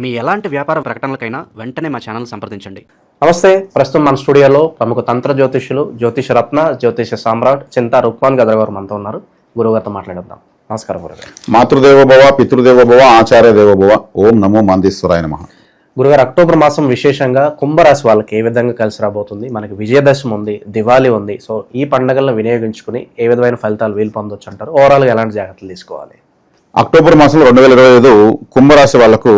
మీ ఎలాంటి వ్యాపార ప్రకటనలకైనా వెంటనే మా ఛానల్ సంప్రదించండి. నమస్తే ప్రస్తుతం మన స్టూడియోలో ప్రముఖ తంత్ర జ్యోతిష్యులు జ్యోతిష రత్న జ్యోతిష సామ్రాట్ చింతా రుక్మాన్ గదర్ గారు మనతో ఉన్నారు. గురుగారితో మాట్లాడదాం నమస్కారం గురుగారు మాతృదేవో భవ పితృదేవో భవ ఆచార్య దేవో భవ ఓం నమో మాందేశ్వరాయ నమ. గురుగారు అక్టోబర్ మాసం విశేషంగా కుంభరాశి వాళ్ళకి ఏ విధంగా కలిసి రాబోతుంది? మనకి విజయదశమి ఉంది దివాళీ ఉంది. సో ఈ పండుగలను వినియోగించుకుని ఏ విధమైన ఫలితాలు వీలు పొందొచ్చు అంటారు? ఓవరాల్గా ఎలాంటి జాగ్రత్తలు తీసుకోవాలి? అక్టోబర్ మాసంలో రెండు వేల ఇరవై ఐదు కుంభరాశి వాళ్ళకు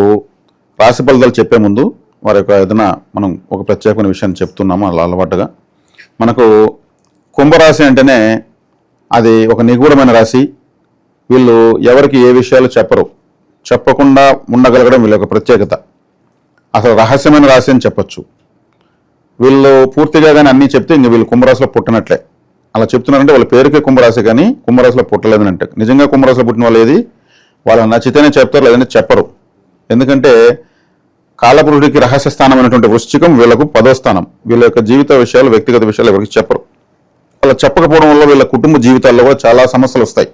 రాశి ఫలితాలు చెప్పే ముందు వారి యొక్క ఏదైనా మనం ఒక ప్రత్యేకమైన విషయాన్ని చెప్తున్నాము అలా అలవాటుగా. మనకు కుంభరాశి అంటేనే అది ఒక నిగూఢమైన రాశి. వీళ్ళు ఎవరికి ఏ విషయాలు చెప్పరు. చెప్పకుండా ఉండగలగడం వీళ్ళ యొక్క ప్రత్యేకత. అసలు రహస్యమైన రాశి అని చెప్పొచ్చు. వీళ్ళు పూర్తిగా కానీ అన్నీ చెప్తే ఇంక వీళ్ళు కుంభరాశిలో పుట్టినట్లే. అలా చెప్తున్నారంటే వాళ్ళ పేరుకే కుంభరాశి కానీ కుంభరాశిలో పుట్టలేదని అంటే నిజంగా కుంభరాశిలో పుట్టిన వాళ్ళు ఏది? వాళ్ళు నచ్చితేనే చెప్తారు లేదంటే చెప్పరు. ఎందుకంటే కాలపురుడికి రహస్య స్థానం అయినటువంటి వృశ్చికం వీళ్ళకు పదో స్థానం. వీళ్ళ యొక్క జీవిత విషయాలు వ్యక్తిగత విషయాలు ఎవరికి చెప్పరు. అలా చెప్పకపోవడం వల్ల వీళ్ళ కుటుంబ జీవితాల్లో కూడా చాలా సమస్యలు వస్తాయి.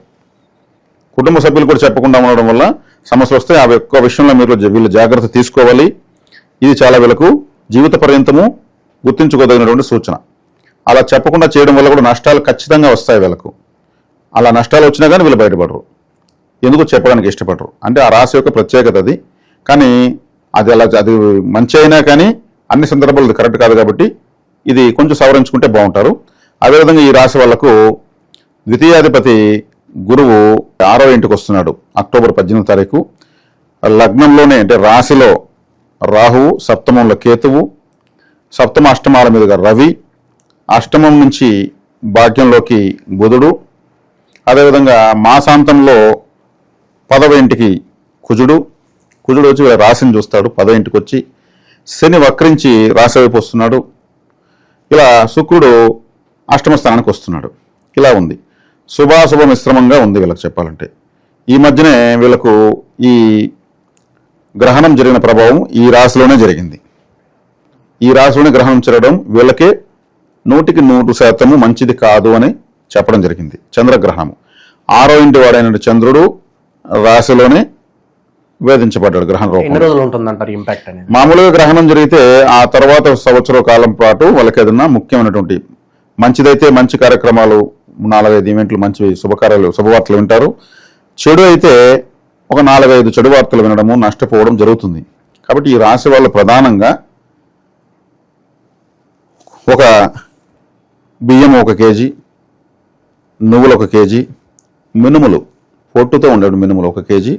కుటుంబ సభ్యులు కూడా చెప్పకుండా ఉండడం వల్ల సమస్యలు వస్తాయి. ఆ యొక్క విషయంలో మీరు వీళ్ళు జాగ్రత్త తీసుకోవాలి. ఇది చాలా వీళ్ళకు జీవిత పర్యంతము గుర్తించుకోదగినటువంటి సూచన. అలా చెప్పకుండా చేయడం వల్ల కూడా నష్టాలు ఖచ్చితంగా వస్తాయి వీళ్ళకు. అలా నష్టాలు వచ్చినా కానీ వీళ్ళు బయటపడరు. ఎందుకు చెప్పడానికి ఇష్టపడరు? అంటే ఆ రాశి యొక్క ప్రత్యేకత అది. కానీ అది అలా అది మంచి అయినా కానీ అన్ని సందర్భాలు కరెక్ట్ కాదు కాబట్టి ఇది కొంచెం సవరించుకుంటే బాగుంటారు. అదేవిధంగా ఈ రాశి వాళ్ళకు ద్వితీయాధిపతి గురువు ఆరో ఇంటికి వస్తున్నాడు అక్టోబర్ పద్దెనిమిది తారీఖు. లగ్నంలోనే అంటే రాశిలో రాహువు సప్తమంలో కేతువు సప్తమ అష్టమాల మీదుగా రవి అష్టమం నుంచి భాగ్యంలోకి బుధుడు. అదేవిధంగా మాసాంతంలో పదవ ఇంటికి కుజుడు. కుజుడు వచ్చి వీళ్ళ రాశిని చూస్తాడు. పదో ఇంటికి వచ్చి శని వక్రించి రాశి వైపు వస్తున్నాడు. ఇలా శుక్రుడు అష్టమ స్థానానికి వస్తున్నాడు. ఇలా ఉంది. శుభాశుభ మిశ్రమంగా ఉంది వీళ్ళకి చెప్పాలంటే. ఈ మధ్యనే వీళ్ళకు ఈ గ్రహణం జరిగిన ప్రభావం ఈ రాశిలోనే జరిగింది. ఈ రాశిలోనే గ్రహణం జరగడం వీళ్ళకే నూటికి నూరు శాతము మంచిది కాదు అని చెప్పడం జరిగింది. చంద్రగ్రహణము. ఆరో ఇంటి వాడైన చంద్రుడు రాశిలోనే వేధించబడ్డాడు గ్రహణ రూపంలో. ఇంపాక్ట్ మామూలుగా గ్రహణం జరిగితే ఆ తర్వాత సంవత్సర కాలం పాటు వాళ్ళకి ఏదైనా ముఖ్యమైనటువంటి మంచిదైతే మంచి కార్యక్రమాలు నాలుగైదు ఈవెంట్లు మంచి శుభకార్యాలు శుభవార్తలు వింటారు. చెడు అయితే ఒక నాలుగైదు చెడు వార్తలు వినడము నష్టపోవడం జరుగుతుంది. కాబట్టి ఈ రాశి వాళ్ళు ప్రధానంగా ఒక బియ్యం ఒక కేజీ నువ్వులు ఒక కేజీ మినుములు పొట్టుతో ఉండే మినుములు ఒక కేజీ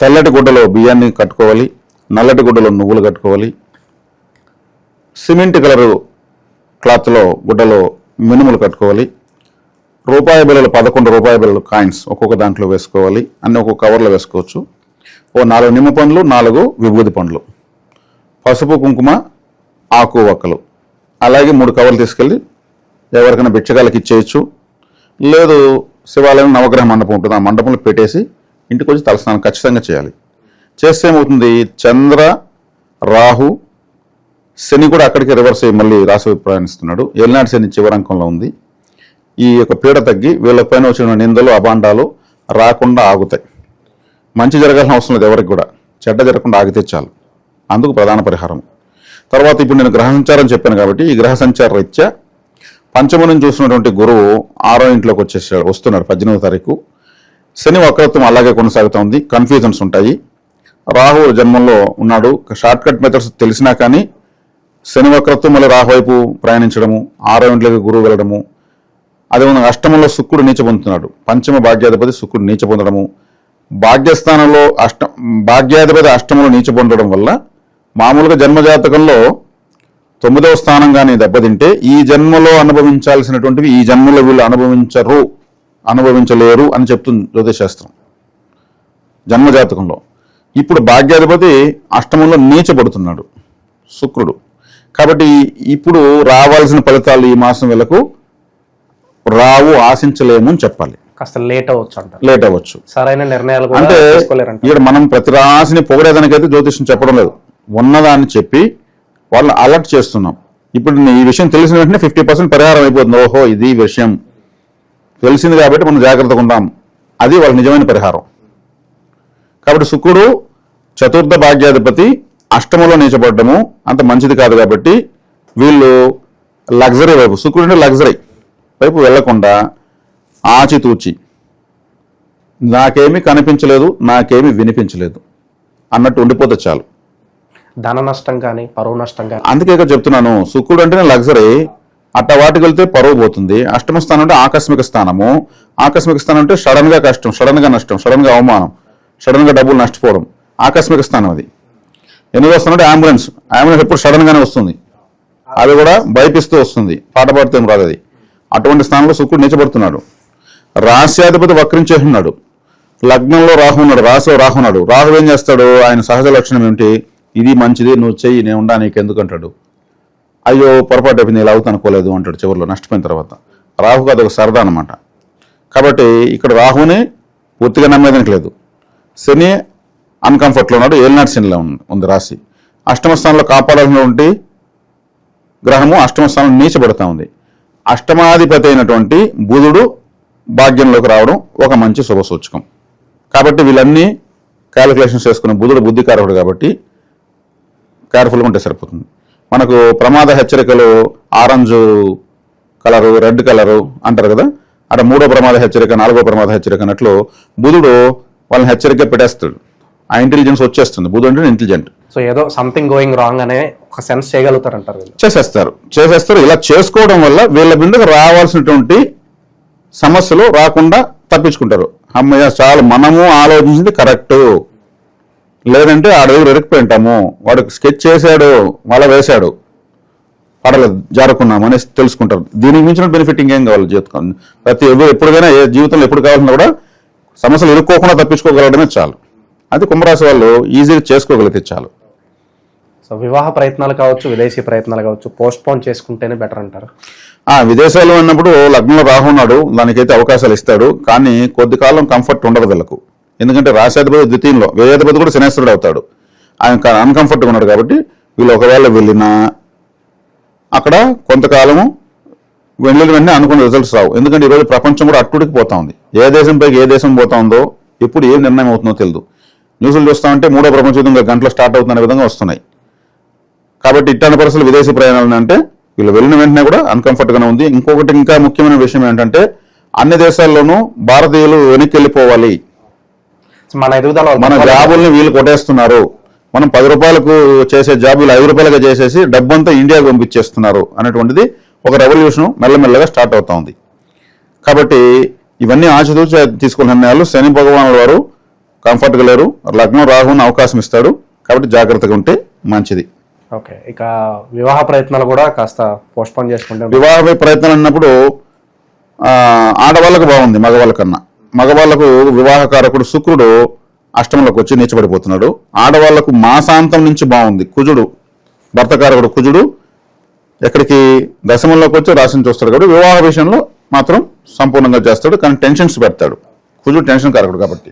తెల్లటి గుడ్డలో బియ్యాన్ని కట్టుకోవాలి నల్లటి గుడ్డలో నువ్వులు కట్టుకోవాలి. సిమెంట్ కలరు క్లాత్లో గుడ్డలో మినుములు కట్టుకోవాలి. రూపాయి బిళ్ళలు పదకొండు రూపాయి బిళ్ళలు కాయిన్స్ ఒక్కొక్క దాంట్లో వేసుకోవాలి. అన్ని ఒక్కొక్క కవర్లో వేసుకోవచ్చు. ఓ నాలుగు నిమ్మ పండ్లు నాలుగు విభూది పండ్లు. పసుపు కుంకుమ ఆకు వక్కలు. అలాగే మూడు కవర్లు తీసుకెళ్ళి ఎవరికైనా బిచ్చగాళ్ళకి ఇచ్చేయచ్చు. లేదు శివాలయం నవగ్రహ మండపం ఉంటుంది. ఆ మండపంలో పెట్టేసి ఇంటికి వచ్చి తలస్నానం ఖచ్చితంగా చేయాలి. చేస్తే ఏమవుతుంది? చంద్ర రాహు శని కూడా అక్కడికి రివర్స్ అయ్యి మళ్ళీ రాశి ప్రయాణిస్తున్నాడు. ఏలినాటి శని చివరంకంలో ఉంది. ఈ యొక్క పీడ తగ్గి వీళ్ళ పైన వచ్చిన నిందలు అభాండాలు రాకుండా ఆగుతాయి. మంచి జరగాల్సిన అవసరం లేదు ఎవరికి కూడా. చెడ్డ జరగకుండా ఆగితే చాలు. అందుకు ప్రధాన పరిహారం. తర్వాత ఇప్పుడు నేను గ్రహ సంచారం చెప్పాను కాబట్టి ఈ గ్రహ సంచార రీత్యా పంచమనం చూసినటువంటి గురువు ఆరో ఇంట్లోకి వచ్చేసాడు వస్తున్నాడు పద్దెనిమిదో తారీఖు. శని వక్రత్వం అలాగే కొనసాగుతోంది. కన్ఫ్యూజన్స్ ఉంటాయి. రాహు జన్మంలో ఉన్నాడు. షార్ట్ కట్ మెథడ్స్ తెలిసినా కానీ శని వక్రత్వం మళ్ళీ రాహు వైపు ప్రయాణించడము ఆరో ఇంట్లోకి గురువు వెళ్ళడము అదేవిధంగా అష్టమంలో శుక్రుడు నీచ పొందుతున్నాడు. పంచమ భాగ్యాధిపతి శుక్రుడు నీచ పొందడము. భాగ్యస్థానంలో అష్ట భాగ్యాధిపతి అష్టమంలో నీచ పొందడం వల్ల మామూలుగా జన్మజాతకంలో తొమ్మిదవ స్థానం కానీ దెబ్బతింటే ఈ జన్మలో అనుభవించాల్సినటువంటివి ఈ జన్మలో వీళ్ళు అనుభవించరు. అనుభవించలేరు అని చెప్తుంది జ్యోతిశాస్త్రం. జన్మజాతకంలో. ఇప్పుడు భాగ్యాధిపతి అష్టమంలో నీచబడుతున్నాడు శుక్రుడు. కాబట్టి ఇప్పుడు రావాల్సిన ఫలితాలు ఈ మాసం వీళ్ళకు రావు ఆశించలేము అని చెప్పాలి. కాస్త లేట్ అవ్వచ్చు అంటారు లేట్ అవ్వచ్చు. సరైన నిర్ణయాలు అంటే ఇక్కడ మనం ప్రతి రాశిని పొగడేదానికైతే జ్యోతిష్యం చెప్పడం లేదు. ఉన్నదాన్ని చెప్పి వాళ్ళని అలర్ట్ చేస్తున్నాం. ఇప్పుడు ఈ విషయం తెలిసిన వెంటనే ఫిఫ్టీ పర్సెంట్ పరిహారం అయిపోతుంది. ఓహో ఇది విషయం. తెలిసింది కాబట్టి మనం జాగ్రత్తగా ఉందాం. అది వాళ్ళ నిజమైన పరిహారం. కాబట్టి శుక్రుడు చతుర్థ భాగ్యాధిపతి అష్టమంలో నీచబడ్డము అంత మంచిది కాదు కాబట్టి వీళ్ళు లగ్జరీ వైపు శుక్రుడు అంటే లగ్జరీ వైపు వెళ్ళకుండా ఆచితూచి నాకేమీ కనిపించలేదు నాకేమీ వినిపించలేదు అన్నట్టు ఉండిపోతే చాలు. ధన నష్టం కానీ పరువు నష్టం కానీ. అందుకే చెప్తున్నాను శుక్రుడు అంటేనే లగ్జరీ అట్ట వాటికి వెళ్తే పరువు పోతుంది. అష్టమ స్థానం అంటే ఆకస్మిక స్థానము. ఆకస్మిక స్థానం అంటే సడన్గా కష్టం సడన్గా నష్టం సడన్గా అవమానం సడన్గా డబ్బులు నష్టపోవడం. ఆకస్మిక స్థానం అది. ఎనిమిదో స్థానం అంటే అంబులెన్స్. అంబులెన్స్ ఎప్పుడు సడన్గానే వస్తుంది. అది కూడా భయపిస్తూ వస్తుంది. పాట పాడితే రాదు అది. అటువంటి స్థానంలో శుక్రుడు నిచ్చబడుతున్నాడు రాశ్యాధిపతి వక్రించేస్తున్నాడు లగ్నంలో రాహు ఉన్నాడు. రాశిలో రాహు ఉన్నాడు. రాహు ఏం చేస్తాడు? ఆయన సహజ లక్షణం ఏమిటి? ఇది మంచిది నువ్వు చెయ్యి నేను ఉండా నీకు అంటాడు. అయ్యో పొరపాటు అయిపోయింది ఇలా అవుతా అనుకోలేదు అంటాడు చివరిలో నష్టపోయిన తర్వాత. రాహుకు అదొక సరదా అనమాట కాబట్టి ఇక్కడ రాహుని పూర్తిగా నమ్మేదానికి లేదు. శని అన్కంఫర్ట్లో ఉన్నాడు ఏలినాటి శనిలో ఉంది- ఉంది రాశి. అష్టమ స్థానంలో కాపాడాల్సినటువంటి గ్రహము అష్టమ స్థానం నీచబడతా ఉంది. అష్టమాధిపతి అయినటువంటి బుధుడు భాగ్యంలోకి రావడం ఒక మంచి శుభ సూచకం. కాబట్టి వీళ్ళన్నీ క్యాలిక్యులేషన్స్ చేసుకున్న బుధుడు బుద్ధికారకుడు కాబట్టి కేర్ఫుల్గా ఉంటే సరిపోతుంది. మనకు ప్రమాద హెచ్చరికలు ఆరెంజ్ కలరు రెడ్ కలరు అంటారు కదా? అక్కడ మూడో ప్రమాద హెచ్చరిక నాలుగో ప్రమాద హెచ్చరిక అన్నట్లు బుధుడు వాళ్ళని హెచ్చరిక పెట్టేస్తాడు. ఆ ఇంటెలిజెన్స్ వచ్చేస్తుంది. బుధుడు అంటే ఇంటెలిజెంట్ సో ఏదో సంథింగ్ గోయింగ్ రాంగ్ అనే ఒక సెన్స్ చేయగలుగుతారు అంటారు చేసేస్తారు. చేసేస్తారు. ఇలా చేసుకోవడం వల్ల వీళ్ళ బిందుకు రావాల్సినటువంటి సమస్యలు రాకుండా తప్పించుకుంటారు. అమ్మయ్య చాలు మనము ఆలోచించింది కరెక్ట్ లేదంటే ఆడ దగ్గర ఇరుక్కుపోయి ఉంటాము. వాడు స్కెచ్ చేశాడు మళ్ళా వేశాడు. పడలేదు జారుకున్నాం అనేసి తెలుసుకుంటారు. దీనికి మించిన బెనిఫిట్ ఇంకేం కావాలి జీవితం ప్రతి ఎవరు ఏ జీవితంలో ఎప్పుడు కావాలన్నా కూడా సమస్యలు ఇరుక్కోకుండా తప్పించుకోగలగడమే చాలు. అది కుంభరాశి వాళ్ళు ఈజీగా చేసుకోగలిగితే చాలు. సో వివాహ ప్రయత్నాలు కావచ్చు విదేశీ ప్రయత్నాలు కావచ్చు పోస్ట్ పోన్ చేసుకుంటేనే బెటర్ అంటారు. ఆ విదేశాల్లో ఉన్నప్పుడు లగ్నంలో రాహు ఉన్నాడు. దానికైతే అవకాశాలు ఇస్తాడు. కానీ కొద్ది కాలం కంఫర్ట్ ఉండదు వీళ్ళకు. ఎందుకంటే రాశాధిపతి ద్వితీయంలో వ్యయాధిపతి కూడా శనేశ్వరుడు అవుతాడు. ఆయన అన్కంఫర్ట్గా ఉన్నాడు కాబట్టి వీళ్ళు ఒకవేళ వెళ్ళినా అక్కడ కొంతకాలము వెళ్ళిన వెంటనే అనుకున్న రిజల్ట్స్ రావు. ఎందుకంటే ఈరోజు ప్రపంచం కూడా అట్టుడికి పోతా ఉంది. ఏ దేశం పైకి ఏ దేశం పోతా ఉందో ఎప్పుడు ఏం నిర్ణయం అవుతుందో తెలియదు న్యూస్లు చూస్తా ఉంటే మూడో ప్రపంచ యుద్ధం గంటలో స్టార్ట్ అవుతున్న విధంగా వస్తున్నాయి. కాబట్టి ఇట్లాంటి పరిస్థితులు విదేశీ ప్రయాణాలు అంటే వీళ్ళు వెళ్ళిన వెంటనే కూడా అన్కంఫర్ట్గానే ఉంది. ఇంకొకటి ఇంకా ముఖ్యమైన విషయం ఏంటంటే అన్ని దేశాల్లోనూ భారతీయులు వెనక్కి వెళ్ళిపోవాలి. మన ఎదుగుదల మన జాబుల్ని వీళ్ళు కొట్టేస్తున్నారు. మనం పది రూపాయలకు చేసే జాబులు ఐదు రూపాయలుగా చేసేసి డబ్బంతా ఇండియాకు పంపించేస్తున్నారు అనేటువంటిది ఒక రెవల్యూషన్ మెల్లమెల్లగా స్టార్ట్ అవుతా ఉంది. కాబట్టి ఇవన్నీ ఆచితూచి తీసుకున్న నిర్ణయాలు శని భగవానుల వారు కంఫర్ట్గా లేరు. లగ్నం రాహుని అవకాశం ఇస్తాడు కాబట్టి జాగ్రత్తగా ఉంటే మంచిది. ఓకే ఇక వివాహ ప్రయత్నాలు కూడా కాస్త పోస్ట్ పోన్ చేసుకుంటే వివాహ ప్రయత్నాలు అన్నప్పుడు ఆడవాళ్ళకు బాగుంది మగవాళ్ళకన్నా. మగవాళ్ళకు వివాహకారకుడు శుక్రుడు అష్టంలోకి వచ్చి నీచబడిపోతున్నాడు. ఆడవాళ్ళకు మాసాంతం నుంచి బాగుంది. కుజుడు భర్తకారకుడు కుజుడు ఎక్కడికి? దశమంలోకి వచ్చి రాశిని చూస్తాడు కాబట్టి వివాహ విషయంలో మాత్రం సంపూర్ణంగా చేస్తాడు. కానీ టెన్షన్స్ పెడతాడు. కుజుడు టెన్షన్ కారకుడు కాబట్టి.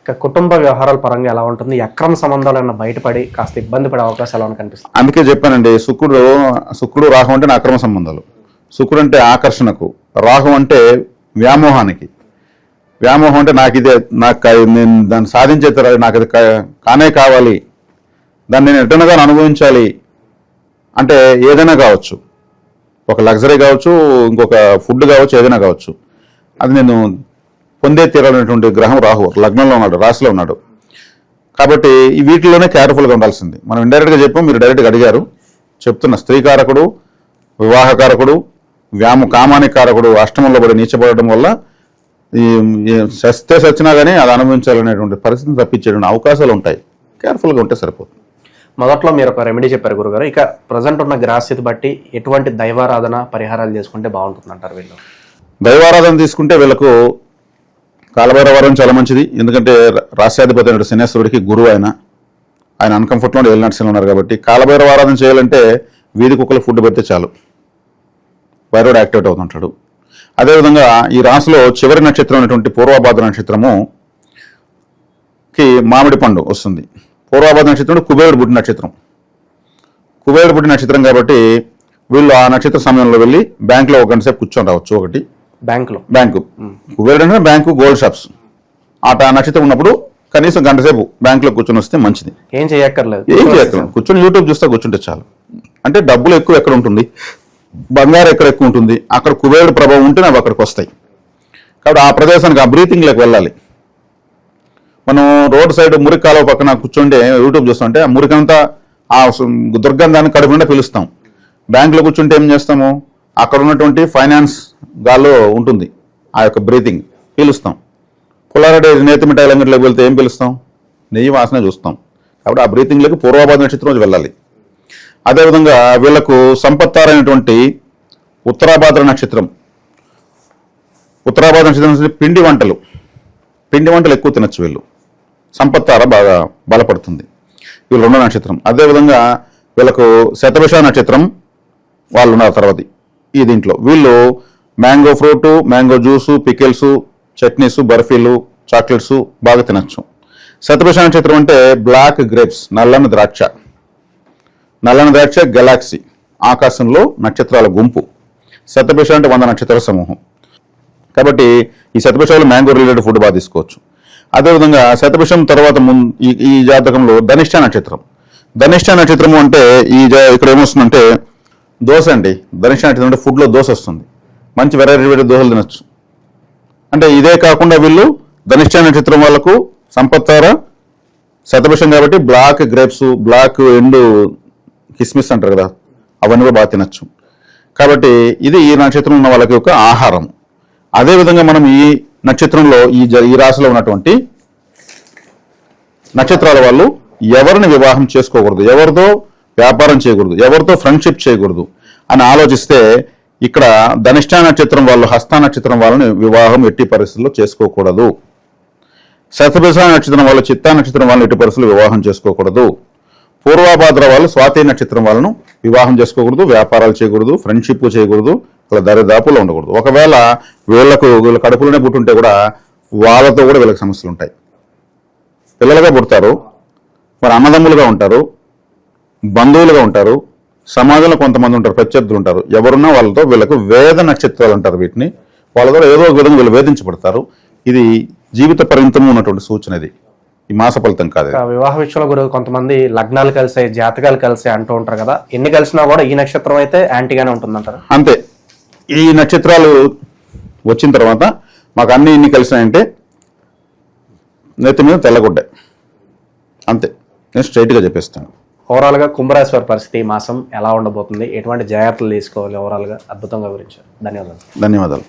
ఇక కుటుంబ వ్యవహారాల పరంగా ఎలా ఉంటుంది? అక్రమ సంబంధాలు ఏమైనా బయటపడి కాస్త ఇబ్బంది పడే అవకాశాలు ఏమైనా కనిపిస్తుంది అందుకే చెప్పానండి శుక్రుడు శుక్రుడు రాహు అంటే అక్రమ సంబంధాలు. శుక్రుడు అంటే ఆకర్షణకు రాహు అంటే వ్యామోహానికి. వ్యామోహం అంటే నాకు ఇదే నాకు నేను దాన్ని సాధించే తర- నాకు అది కా- కానే కావాలి. దాన్ని నేను ఎటనగా అనుభవించాలి. అంటే ఏదైనా కావచ్చు. ఒక లగ్జరీ కావచ్చు ఇంకొక ఫుడ్ కావచ్చు ఏదైనా కావచ్చు. అది నేను పొందే తీరాలనేటువంటి గ్రహం రాహు లగ్నంలో ఉన్నాడు రాశిలో ఉన్నాడు. కాబట్టి ఈ వీటిలోనే కేర్ఫుల్గా ఉండాల్సింది. మనం ఇండైరెక్ట్గా చెప్పాం మీరు డైరెక్ట్గా అడిగారు. చెప్తున్న స్త్రీకారకుడు వివాహకారకుడు వ్యామ కామానికి కారకుడు అష్టమంలో పడి నీచబడడం వల్ల సస్తే సచ్చినా కానీ అది అనుభవించాలనేటువంటి పరిస్థితిని తప్పించేటువంటి అవకాశాలు ఉంటాయి. కేర్ఫుల్గా ఉంటే సరిపోతుంది. మొదట్లో మీరు ఒక రెమెడీ చెప్పారు గురుగారు. ఇక ప్రజెంట్ ఉన్న గ్రాస్థితి బట్టి ఎటువంటి దైవారాధన పరిహారాలు చేసుకుంటే బాగుంటుంది అంటారు వీళ్ళు? దైవారాధన తీసుకుంటే వీళ్ళకు కాలభైరవరం చాలా మంచిది. ఎందుకంటే రాష్ట్రాధిపతి అయిన శనేశ్వరుడికి గురువు ఆయన. ఆయన అన్కంఫర్ట్లో వెళ్ళినట్టు ఉన్నారు కాబట్టి కాలభైరవ ఆరాధన చేయాలంటే వీధి కుక్కలు ఫుడ్ పెడితే చాలు. వైరోడ్ యాక్టివేట్ అవుతుంటాడు. అదేవిధంగా ఈ రాశిలో చివరి నక్షత్రం అయినటువంటి పూర్వభాద్ర నక్షత్రము కి మామిడి పండు వస్తుంది. పూర్వభాద్ర నక్షత్రం కుబేరుడు పుట్టిన నక్షత్రం. కుబేరుడు పుట్టిన నక్షత్రం కాబట్టి వీళ్ళు ఆ నక్షత్ర సమయంలో వెళ్ళి బ్యాంకులో ఒక గంట సేపు కూర్చొని రావచ్చు ఒకటి. బ్యాంకులో బ్యాంకు కుబేరుడు అంటే బ్యాంకు గోల్డ్ షాప్స్ ఆట నక్షత్రం ఉన్నప్పుడు కనీసం గంట సేపు బ్యాంకులో కూర్చొని వస్తే మంచిది. ఏం చేయక్కర్లేదు. ఏం చేయక్కర్లేదు. కూర్చొని యూట్యూబ్ చూస్తే కూర్చుంటే చాలు. అంటే డబ్బులు ఎక్కువ ఎక్కడ ఉంటుంది? బంగారం ఎక్కడ ఎక్కువ ఉంటుంది? అక్కడ కుబేరుడు ప్రభావం ఉంటే అవి అక్కడికి వస్తాయి. కాబట్టి ఆ ప్రదేశానికి ఆ బ్రీతింగ్లోకి వెళ్ళాలి. మనం రోడ్ సైడ్ మురికి కాలువ పక్కన కూర్చుంటే యూట్యూబ్ చూస్తుంటే ఆ మురికంతా ఆ దుర్గంధాన్ని కడుపుకుండా పిలుస్తాం. బ్యాంకులో కూర్చుంటే ఏం చేస్తాము? అక్కడ ఉన్నటువంటి ఫైనాన్స్ గాల్లో ఉంటుంది ఆ యొక్క బ్రీతింగ్ పీలుస్తాం. పుల్లారెడ్డి నేతి మిఠాయి లంగట్లోకి వెళ్తే ఏం పిలుస్తాం? నెయ్యి వాసన చూస్తాం. కాబట్టి ఆ బ్రీతింగ్లోకి పూర్వాభాద నక్షత్రం వెళ్ళాలి. అదేవిధంగా వీళ్ళకు సంపత్తారైనటువంటి ఉత్తరాభాద్ర నక్షత్రం. ఉత్తరాభాద్ర నక్షత్రం పిండి వంటలు. పిండి వంటలు ఎక్కువ తినచ్చు వీళ్ళు. సంపత్తార బాగా బలపడుతుంది. వీళ్ళు రెండో నక్షత్రం. అదేవిధంగా వీళ్ళకు శతభిష నక్షత్రం వాళ్ళు ఉన్నారు తర్వాత ఈ దీంట్లో. వీళ్ళు mango fruit mango juice pickles chutneys బర్ఫీలు chocolates బాగా తినచ్చు. శతభిష నక్షత్రం అంటే బ్లాక్ గ్రేప్స్ నల్లని ద్రాక్ష. నల్లని ద్రాక్ష గెలాక్సీ. ఆకాశంలో నక్షత్రాల గుంపు. శతభిష అంటే వంద నక్షత్ర సమూహం. కాబట్టి ఈ శతభిషాలు మ్యాంగో రిలేటెడ్ ఫుడ్ బాగా తీసుకోవచ్చు. అదేవిధంగా శతభిషం తర్వాత ముందు ఈ ఈ జాతకంలో ధనిష్ట నక్షత్రం. ధనిష్ట నక్షత్రము అంటే ఈ ఇక్కడ ఏమొస్తుందంటే దోశ అండి. ధనిష్ట నక్షత్రం అంటే ఫుడ్లో దోశ వస్తుంది. మంచి వెరైటీ వెరైటీ దోశలు తినచ్చు. అంటే ఇదే కాకుండా వీళ్ళు ధనిష్ట నక్షత్రం వాళ్ళకు సంపత్తార శతభిషం కాబట్టి బ్లాక్ గ్రేప్స్ బ్లాక్ ఎండు కిస్మిస్ అంటారు కదా అవన్నీ కూడా బాగా తినచ్చు. కాబట్టి ఇది ఈ నక్షత్రం ఉన్న వాళ్ళకి ఒక ఆహారం. అదేవిధంగా మనం ఈ నక్షత్రంలో ఈ జ- ఈ రాశిలో ఉన్నటువంటి నక్షత్రాల వాళ్ళు ఎవరిని వివాహం చేసుకోకూడదు ఎవరితో వ్యాపారం చేయకూడదు ఎవరితో ఫ్రెండ్షిప్ చేయకూడదు అని ఆలోచిస్తే ఇక్కడ ధనిష్ట నక్షత్రం వాళ్ళు హస్త నక్షత్రం వాళ్ళని వివాహం ఎట్టి పరిస్థితుల్లో చేసుకోకూడదు. శతభిష నక్షత్రం వాళ్ళు చిత్తా నక్షత్రం వాళ్ళని ఎట్టి పరిస్థితుల్లో వివాహం చేసుకోకూడదు. పూర్వాభాద్ర వాళ్ళు స్వాతి నక్షత్రం వాళ్ళను వివాహం చేసుకోకూడదు వ్యాపారాలు చేయకూడదు ఫ్రెండ్షిప్ చేయకూడదు వాళ్ళ దరిదాపులో ఉండకూడదు. ఒకవేళ వీళ్ళకు వీళ్ళ కడుపులోనే పుట్టుంటే కూడా వాళ్ళతో కూడా వీళ్ళకి సమస్యలు ఉంటాయి. పిల్లలుగా పుడతారు మరి అన్నదమ్ములుగా ఉంటారు బంధువులుగా ఉంటారు సమాజంలో కొంతమంది ఉంటారు ప్రత్యర్థులు ఉంటారు. ఎవరున్నా వాళ్ళతో వీళ్ళకు వేద నక్షత్రాలు అంటారు వీటిని. వాళ్ళ ద్వారా ఏదో ఒక విధంగా వీళ్ళు వేధించబడతారు. ఇది జీవిత పరిమితం ఉన్నటువంటి సూచన ఇది. ఈ మాస ఫలితం కాదు వివాహ విషయంలో గురు కొంతమంది లగ్నాలు కలిసాయి జాతకాలు కలిసాయి అంటూ ఉంటారు కదా. ఎన్ని కలిసినా కూడా ఈ నక్షత్రం అయితే యాంటీగానే ఉంటుందంటారు? అంతే. ఈ నక్షత్రాలు వచ్చిన తర్వాత మాకు అన్ని ఇన్ని కలిసినాయంటే నెత్తి మీద తెల్లగుడ్డ. అంతే. నేను స్ట్రైట్గా చెప్పేస్తాను. ఓవరాల్గా కుంభరాశి వారి పరిస్థితి ఈ మాసం ఎలా ఉండబోతుంది? ఎటువంటి జాగ్రత్తలు తీసుకోవాలి ఓవరాల్గా అద్భుతంగా వివరించారు. ధన్యవాదాలు. ధన్యవాదాలు.